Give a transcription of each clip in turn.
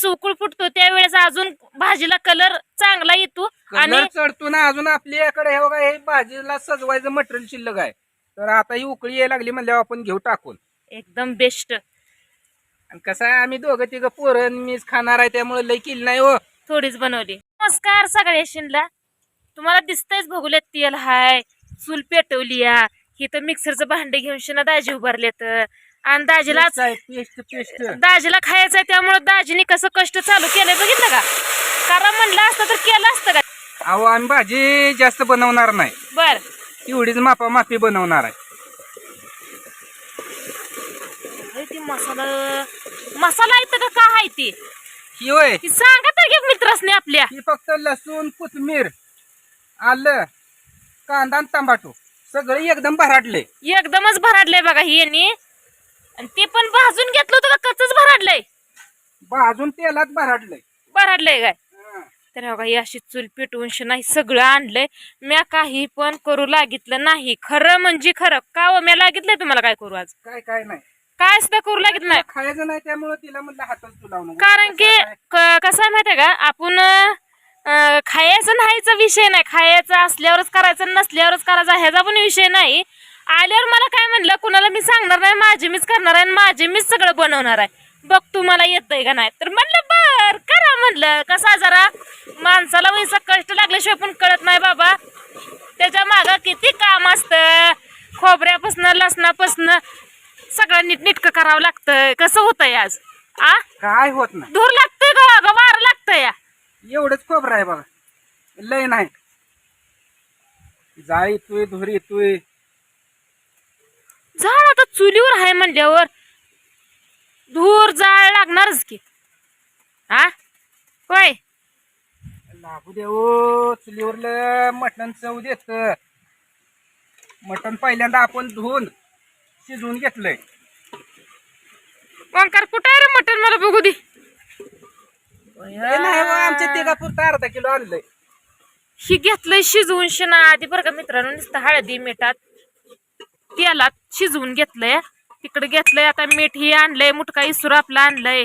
ज्यावेळेस उकळ फुटतो त्यावेळेस अजून भाजीला कलर चांगला येतो आणि कलर चढतो ना अजून आपल्याकडे हे बघा हे भाजीला सजवायचं मटेरियल शिल्लक आहे. तर आता ही उकळी यायला लागली म्हणल्यावर आपण घेऊ टाकून. एकदम बेस्ट आणि कसं आहे आम्ही दोघं तिघं पोरं मीच खाणार आहे त्यामुळे लई केली नाही हो. थोडीच बनवली. नमस्कार सगळ्या शिनला तुम्हाला दिसतंयच बघूले तेल हाय चूल पेटवली या. ही तर मिक्सरचं भांडे घेऊन शिना दाजी उभारलेत. आणि दाजीला पेस्ट पेस्ट दाजीला खायचं आहे त्यामुळे दाजीने कसं कष्ट चालू केलंय बघितलं का? कारण म्हणलं असतं तर केलं असतं का? अहो आम्ही भाजी जास्त बनवणार नाही. बर. एवढीच मापा मापी बनवणार आहे. ती मसाला मसाला येतं का काय आहे ती? ही होय. ती सांगा तर मित्रासने आपल्या. ही फक्त लसूण कोथमीर आलं कांदा आणि टमाटो सगळे एकदम भराटले एकदमच भराडलंय बघा ही यांनी. आणि ते पण भाजून घेतलं होतं का? कच्चच भराडलंय. भाजून तेलात भराटले भराडलंय काय? तर बघा ही अशी चूल पेटवून नाही सगळं आणलंय. म्या काही पण करू लागितलं नाही. खरं म्हणजे खरं. का हो? म्या लागितलंय तुम्हाला काय करू आज? काय काय नाही. काय सुद्धा करू लागित नाही. खायचं नाही त्यामुळे तिला म्हणलं हातात तू लावून कारण की कसं आहे माहितीये का? आपण खायचं नाहीचा विषय नाही. खायचं असल्यावरच करायचं नसल्यावरच करायचा ह्याचा पण विषय नाही. आल्यावर मला काय म्हणलं? कुणाला मी सांगणार नाही माझे मीच करणार आहे आणि माझे मीच सगळं बनवणार आहे. बघ तुम्हाला येतंय का नाही. तर म्हणलं बर करा म्हणलं. कसा जरा? माणसाला वैसा कष्ट लागल्याशिवाय पण कळत नाही बाबा. त्याच्या मागं किती काम असतं. खोबऱ्यापासनं लसणापासनं सगळं नीटनीटकं करावं लागतंय. कसं होतंय आज? आ? काय होत नाही. धूर लागतोय का ग वारं लागतंय. या एवढंच खोबरं आहे बघा. लय नाही. जाळ येतोय धुर येतोय झाड आता चुलीवर आहे म्हणल्यावर. धूर जाळ लागणारच की. हा? होय. लागू दे ओ चुलीवरलं मटण चव देत. मटण पहिल्यांदा आपण धुवून शिजवून घेतलंय. वंकार कुठं आहे रे मटण? मला बघू दे. हे नाही आमच्या तिघापुरता अर्धा किलो आणलंय. ही घेतलंय शिजवून शिना. आधी बरं का मित्रांनो नुसतं हळदी मिठात तेलात शिजवून घेतलंय. तिकडे घेतलंय आता मीठ ही आणलंय मुटका इसूर आपला आणलंय.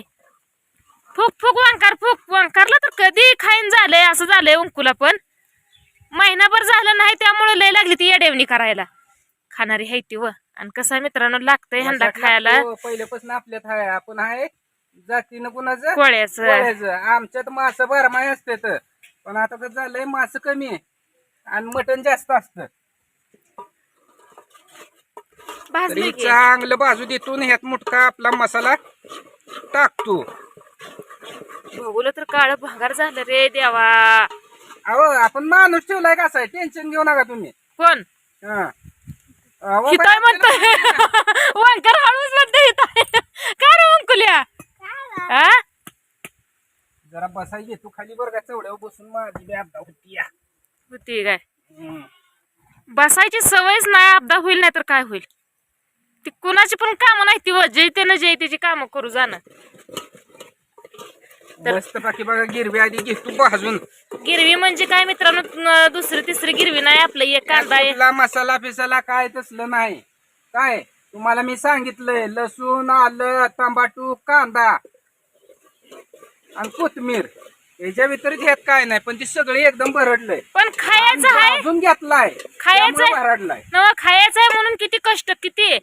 फुक फुक वंकार फुक वंकारला तर कधी खाईन झालंय असं झालंय अंकुला पण. महिनाभर झालं नाही त्यामुळे लय लागली ती येडेवणी करायला. खाणारी हाय ती व. आणि कसं मित्रांनो लागतंय हंडा खायला. हो, पहिल्यापासून आपल्यात आहे आपण आहे जातीनं कुणाचं? कोळ्याचं. कोळ्याचं. आमच्यात मासं बारमाही असते तर पण आता कसं झालंय मासं कमी. आहे आणि मटण जास्त असतं. तरी की. चांगलं बाजू देतून ह्यात मुटका आपला मसाला टाकतो बघूलं तर काळ भांगार झालं रे देवा. अहो आपण माणूस ठेवलाय कसा आहे टेन्शन घेऊ नका तुम्ही. कोण? हा. अहो, हिताय म्हणतोय. वंकर हळूच म्हणते हिताय. काय रे हा जरा बसायची तू खाली बरं का चवड्यावर बसून माझी बी अपदा होती. होती काय. बसायची सवयच नाही अपदा होईल नाही तर काय होईल? ती कुणाची पण कामं नाही ती व जे त्यानं जे त्याची कामं करू जाणं. मस्त बाकी बघा गिरवी आधी भाजून गिरवी म्हणजे काय मित्रांनो न- दुसरी तिसरी गिरवी नाही आपलं एक कांदा आहे. कुठला मसाला फिसाला काय तसलं नाही. काय? तुम्हाला मी सांगितलंय लसूण आलं तंबाटू कांदा आणि कोथमीर. याच्या व्यतिरिक्त ह्यात काय नाही पण ती सगळी एकदम भरडलंय. पण खायचं आहे. भाजून घेतलाय खायचं त्यामुळे आहे. भरडलाय. नवा खायचं आहे म्हणून किती कष्ट किती?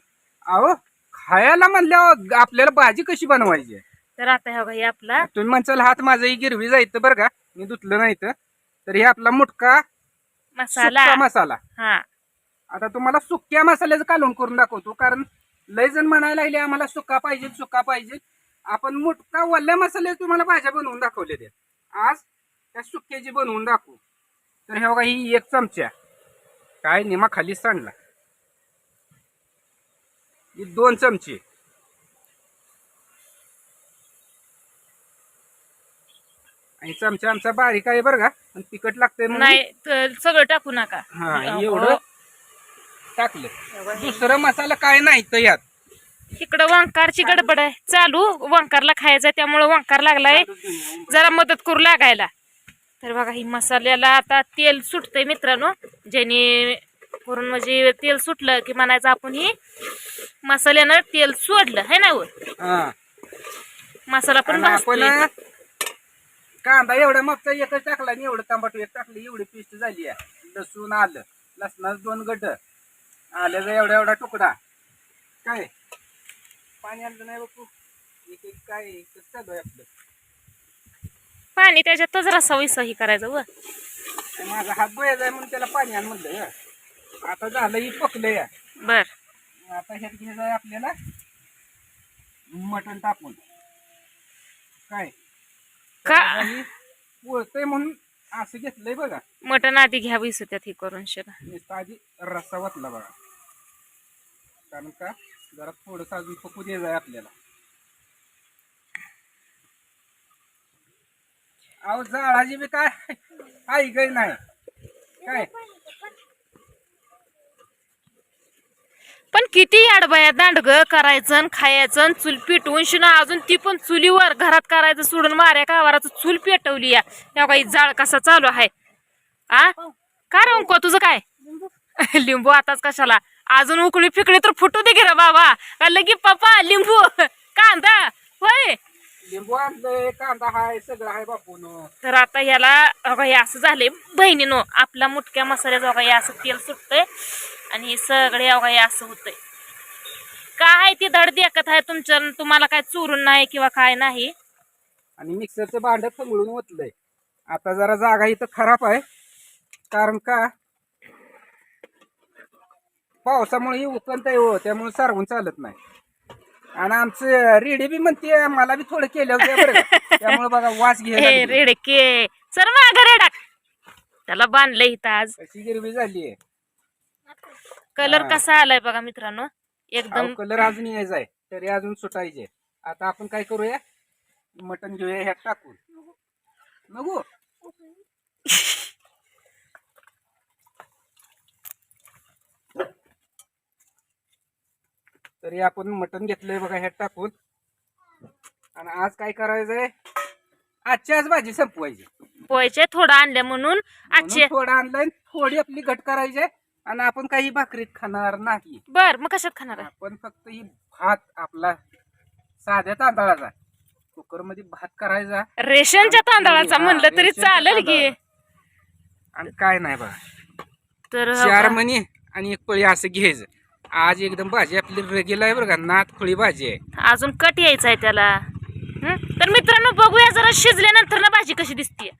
अहो खायला म्हणल्यावर आपल्याला भाजी कशी बनवायची? तर आता हे बघा हे आपला तुम्ही म्हणचाल हात माझा ही गिरवी जायचं बरं का? मी धुतलं नाही तर तर हे आपला मुटका मसाला. सुक्का मसाला. हा. आता तुम्हाला सुक्या मसाल्याचं कालवण करून दाखवतो कारण लय जण म्हणायला लागले आम्हाला सुका पाहिजे सुका पाहिजे. आपण मुटका वल्ल्या मसाले तुम्हाला भाज्या बनवून दाखवले ते. आज त्या सुक्याची बनवून दाखवू. तर हे बघा ही एक चमचा. काय निमा खाली सांडला. ही दोन चमचे. आणि चमचा आमचा बारीक आहे बरं का आणि तिखट लागतंय म्हणून. नाही तर सगळं टाकू नका. हा एवढं टाकलं. दुसरं मसाला काय नाही तर यात. इकडं वंकारची गडबड आहे. चालू वंकारला खायचं त्यामुळं वंकार लागलाय. जरा मदत करू लागायला. तर बघा ही मसाल्याला आता तेल सुटतंय मित्रांनो. ज्याने करून म्हणजे तेल सुटलं की म्हणायचं आपण ही मसाल्यानं तेल सोडलं है ना वर हा. मसाला पण आणि आपण कांदा एवढ्या मागचा एकच टाकला आणि एवढं टमाटो एक टाकली एवढी पेस्ट झाली आहे. लसूण आलं. लसणाचं दोन गड्ड आल्याचा एवढा एवढा तुकडा. काय? पाणी आणलं नाही बापू. एक एक काय चालू आहे आपलं. पाणी त्याच्यातच रसा विसाही करायचं व. माझा हात बया जाय म्हणून त्याला पाणी आण म्हणलं हं. आता झालं ही पकलं या. बर. आता ह्यात घ्यायचं आपल्याला मटण टाकून. काय? का? पोळतंय म्हणून असं घेतलंय बघा. मटण आधी घ्या विसू त्यात हे करून शिरा. नुसता आधी रस्सा वाटला बघा. कारण का? जरा थोडस अजून पकू द्यायचं आहे आपल्याला. अहो जाळाची बी काय? आई काही नाही. काय? पण किती अडबाया दांडग करायचं आणि खायचं आणि चूल पेटवून शिना अजून ती पण चुलीवर घरात करायचं सोडून माऱ्या कावाराचं चूल पेटवली या. काही जाळ कसा चालू आहे? आ? का रे अंको तुझं काय? लिंबू आताच कशाला? अजून उकळी फिकळी तर फुटू दे की रे बाबा. का लगी पप्पा लिंबू. कांदा. होय. लिंबू आणलंय कांदा हाय सगळं हाय बापून. तर आता ह्याला अगं हे असं झालंय बहिणीनो आपला मुटक्या मसाल्याचं अगं हे असं तेल सुटतंय. आणि हे सगळे हे असं होतंय. काय ती धड देखत आहे तुमच्या तुम्हाला काय चोरून नाही किंवा काय नाही? आणि मिक्सरचं भांड खंगळून ओतलंय. आता जरा जागा इथं खराब आहे. कारण का? पावसामुळे ही उकलत हो त्यामुळे सारवून चालत नाही. आणि आमचं रेडी बी म्हणते मला बी थोडं केलं होतं. त्यामुळे बघा वास घ्यायला रेडके सर माग रेडाक. त्याला बांधलंय इथं आज. कशी गिरवी झाली आहे कलर हा. कसा आलाय बघा मित्रांनो? एकदम कलर अजून यायचा आहे तरी अजून सुटायचे. आता आपण काय करूया? मटण घेऊया ह्यात टाकून. नको तरी आपण मटण घेतलंय बघा ह्यात टाकून. आणि आज काय करायचंय? आजची आज भाजी संपवायची. पोयचे थोडं आणल्या म्हणून. आजचे म्हणून थोडं आणलंय थोडी आपली घट करायची आहे. आणि आपण काही भाकरीत खाणार नाही. बर मग कशात खाणार आहे? आपण फक्त ही भात आपला साध्या तांदळाचा कुकरमध्ये भात करायचा. रेशनच्या तांदळाचा हा, म्हणलं तरी रेशनच्या चालेल की. तांदळाचा. आणि काय नाही बघा तर चार मणी आणि एक पळी असं घ्यायचं. आज एकदम भाजी आपली रेगेल आहे बरं का नात फळी भाजी आहे. अजून कट यायचा आहे त्याला. हं? तर मित्रांनो बघूया जरा शिजल्यानंतर ना भाजी कशी दिसते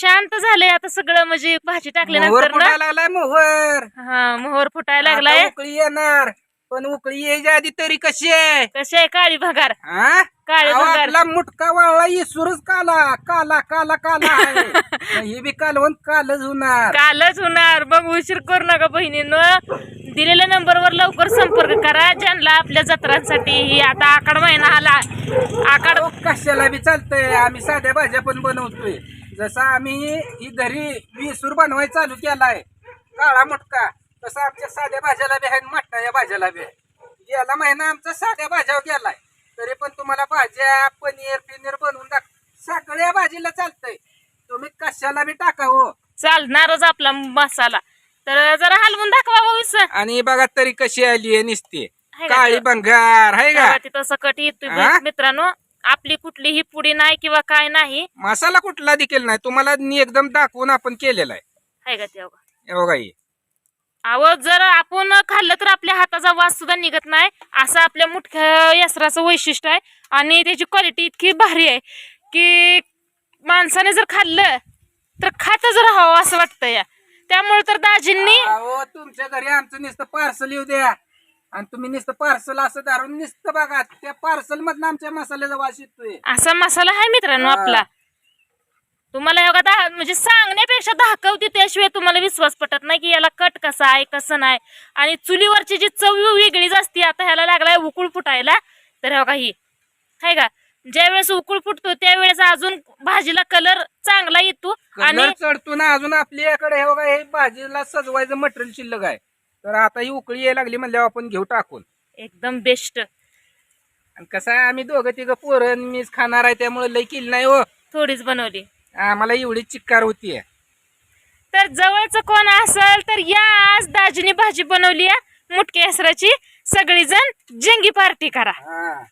शांत झालंय आता सगळं म्हणजे भाजी टाकल्यानंतर ना? लागलाय मोहर. हा मोहर फुटायला लागलाय. उकळी येणार पण उकळी यायच्या आधी तरी कशी आहे? कशी आहे काळी भगार? हा? काळे भगार. मुटका वाळला येसूरच काला. काला काला काला हे बी कालवण कालच होणार. कालच होणार. मग उशीर करू नका बहिणीनं. दिलेल्या नंबरवर लवकर संपर्क करा. ज्यांना आपल्या जत्रांसाठी ही आता आखाड महिना आला. अहो, कशाला बी चालतंय? आम्ही साध्या भाज्या पण बनवतोय. जसं आम्ही ही घरी विसूर बनवाय चालू केलाय काळा मटका तसं आमच्या साध्या भाज्याला बी आहे मटका या भाज्याला बी आहे. गेला महिना आमचा साध्या भाज्यावर गेलाय. तरी पण तुम्हाला भाज्या पनीर पिनीर बनवून टाक सगळ्या भाजीला चालतंय. तुम्ही कशाला बी टाका हो. चालणारच आपला मसाला. तर जरा हलवून दाखवा भाऊस आणि बघा तरी कशी आली आहे निसते. काळी ते? भंगार आहे का? तिथं सकट येतोय हा? मित्रांनो. आपली कुठलीही पुडी नाही किंवा काय नाही. मसाला कुठला देखील नाही. तुम्हाला एकदम दाखवून आपण केलेला आहे. का ते. हे बघा हे. अहो जर आपण खाल्लं तर आपल्या हाताचा वास सुद्धा निघत नाही. असं आपल्या मुठ्या यस्त्राचं वैशिष्ट्य आहे. आणि त्याची क्वालिटी इतकी भारी आहे की माणसाने जर खाल्लं तर खातच राहावं असं वाटतं या त्यामुळे तर दाजींनी अहो तुमच्या घरी आमचं नुसतं पार्सल येऊ द्या. आणि तुम्ही नुसतं पार्सल असं धरून नुसतं बघा त्या पार्सल मधनं आमच्या मसाल्याचा वास येतोय. असा मसाला आहे मित्रांनो हा. आपला. तुम्हाला एवढा दा म्हणजे सांगण्यापेक्षा दाखवते त्याशिवाय तुम्हाला विश्वास पटत नाही की याला कट कसा आहे कसं नाही. आणि चुलीवरची जी चव वेगळीच असते आता ह्याला लागलाय उकळ फुटायला. तर हो ही. आहे का? ज्यावेळेस उकळ फुटतो त्यावेळेस अजून भाजीला कलर चांगला येतो. आणि कलर चढतो ना अजून आपल्याकडे हे बघा हे भाजीला सजवायचं मटेरियल शिल्लक आहे. तर आता ही उकळी यायला लागली म्हणल्यावर आपण घेऊ टाकून. एकदम बेस्ट. आणि कसं आहे आम्ही दोघं तिघं पोरं आणि मीच खाणार आहे त्यामुळे लई केली नाही हो. थोडीच बनवली. आम्हाला एवढी चिक्कार होती तर जवळचं कोण असेल तर या आज दाजीने भाजी बनवली आहे. मुटके असराची सगळीजण जंगी पार्टी करा. हा.